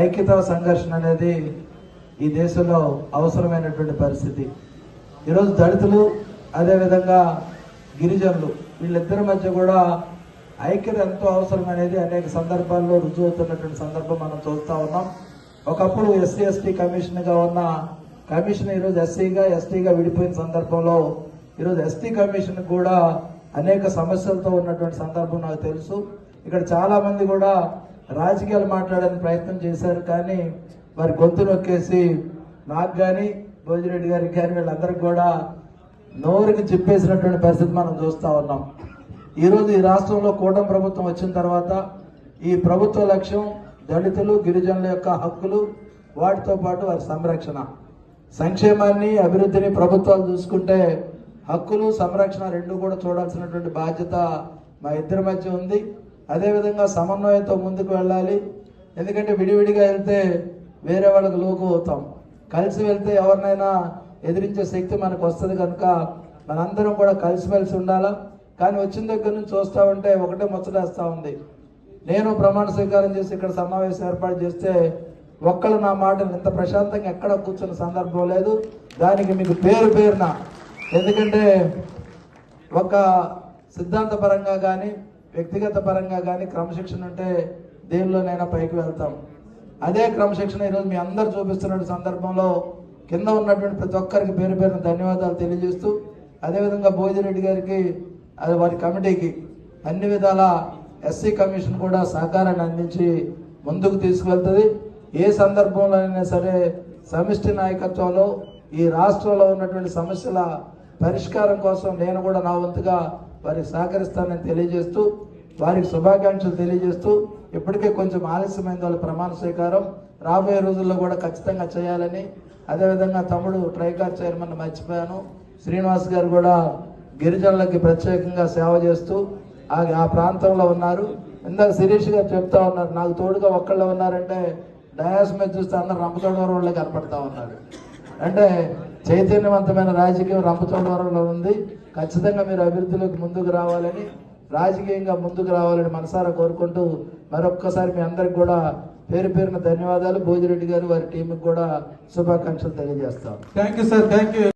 ఐక్యత సంఘర్షణ అనేది ఈ దేశంలో అవసరమైనటువంటి పరిస్థితి. ఈరోజు దళితులు అదేవిధంగా గిరిజనులు వీళ్ళిద్దరి మధ్య కూడా ఐక్యత ఎంతో అవసరం అనేది అనేక సందర్భాల్లో రుజువు అవుతున్నటువంటి సందర్భం మనం చూస్తూ ఉన్నాం. ఒకప్పుడు ఎస్సీ ఎస్టీ కమిషన్గా ఉన్న కమిషన్ ఈరోజు ఎస్సీగా ఎస్టీగా విడిపోయిన సందర్భంలో ఈరోజు ఎస్టీ కమిషన్ కూడా అనేక సమస్యలతో ఉన్నటువంటి సందర్భం నాకు తెలుసు. ఇక్కడ చాలామంది కూడా రాజకీయాలు మాట్లాడడానికి ప్రయత్నం చేశారు కానీ వారి గొంతు నొక్కేసి నాకు కానీ భోజిరెడ్డి గారికి కానీ వీళ్ళందరికీ కూడా నోరుకి చెప్పేసినటువంటి పరిస్థితి మనం చూస్తూ ఉన్నాం. ఈరోజు ఈ రాష్ట్రంలో కూటమి ప్రభుత్వం వచ్చిన తర్వాత ఈ ప్రభుత్వ లక్ష్యం దళితులు గిరిజనుల యొక్క హక్కులు వాటితో పాటు వారి సంరక్షణ. సంక్షేమాన్ని అభివృద్ధిని ప్రభుత్వాలు చూసుకుంటే హక్కులు సంరక్షణ రెండు కూడా చూడాల్సినటువంటి బాధ్యత మా ఇద్దరి మధ్య ఉంది. అదేవిధంగా సమన్వయంతో ముందుకు వెళ్ళాలి. ఎందుకంటే విడివిడిగా వెళ్తే వేరే వాళ్ళకి లోకు అవుతాం కలిసి వెళ్తే ఎవరినైనా ఎదిరించే శక్తి మనకు వస్తుంది కనుక మనందరం కూడా కలిసిమెలిసి ఉండాలా? కానీ వచ్చిన దగ్గర నుంచి చూస్తూ ఉంటే ఒకటే ముచ్చటేస్తూ ఉంది. నేను ప్రమాణ స్వీకారం చేసి ఇక్కడ సమావేశం ఏర్పాటు చేస్తే ఒక్కళ్ళు నా మాటను ఇంత ప్రశాంతంగా ఎక్కడ కూర్చున్న సందర్భం లేదు. దానికి మీకు పేరు పేరున. ఎందుకంటే ఒక సిద్ధాంతపరంగా కానీ వ్యక్తిగత పరంగా కానీ క్రమశిక్షణ ఉంటే దేనిలోనైనా పైకి వెళ్తాం. అదే క్రమశిక్షణ ఈరోజు మీ అందరు చూపిస్తున్న సందర్భంలో కింద ఉన్నటువంటి ప్రతి ఒక్కరికి పేరు పేరున ధన్యవాదాలు తెలియజేస్తూ అదేవిధంగా భోజిరెడ్డి గారికి అది వారి కమిటీకి అన్ని విధాల ఎస్సీ కమిషన్ కూడా సహకారాన్ని అందించి ముందుకు తీసుకువెళ్తుంది. ఏ సందర్భంలో అయినా సరే సమిష్టి నాయకత్వంలో ఈ రాష్ట్రంలో ఉన్నటువంటి సమస్యల పరిష్కారం కోసం నేను కూడా నా వంతుగా వారికి సహకరిస్తానని తెలియజేస్తూ వారికి శుభాకాంక్షలు తెలియజేస్తూ ఇప్పటికే కొంచెం ఆలస్యమైన వాళ్ళ ప్రమాణ స్వీకారం. రాబోయే రోజుల్లో కూడా ఖచ్చితంగా చేయాలని అదేవిధంగా తమ్ముడు ట్రైకార్ చైర్మన్ మర్చిపోయాను. శ్రీనివాస్ గారు కూడా గిరిజనులకి ప్రత్యేకంగా సేవ చేస్తూ ఆ ఆ ప్రాంతంలో ఉన్నారు. ఇందాక శిరీష్ గారు చెప్తా ఉన్నారు నాకు తోడుగా ఒక్కళ్ళు ఉన్నారంటే డయాస్ మీద చూస్తే అందరు రంపచోడవరం వాళ్ళే కనపడతా ఉన్నారు. అంటే చైతన్యవంతమైన రాజకీయం రంపచోడవరంలో ఉంది. ఖచ్చితంగా మీరు అభివృద్ధిలోకి ముందుకు రావాలని రాజకీయంగా ముందుకు రావాలని మనసారా కోరుకుంటూ మరొక్కసారి మీ అందరికి కూడా పేరు పేరున ధన్యవాదాలు. భోజిరెడ్డి గారు వారి టీంకి కూడా శుభాకాంక్షలు తెలియజేస్తాం. Thank you sir thank you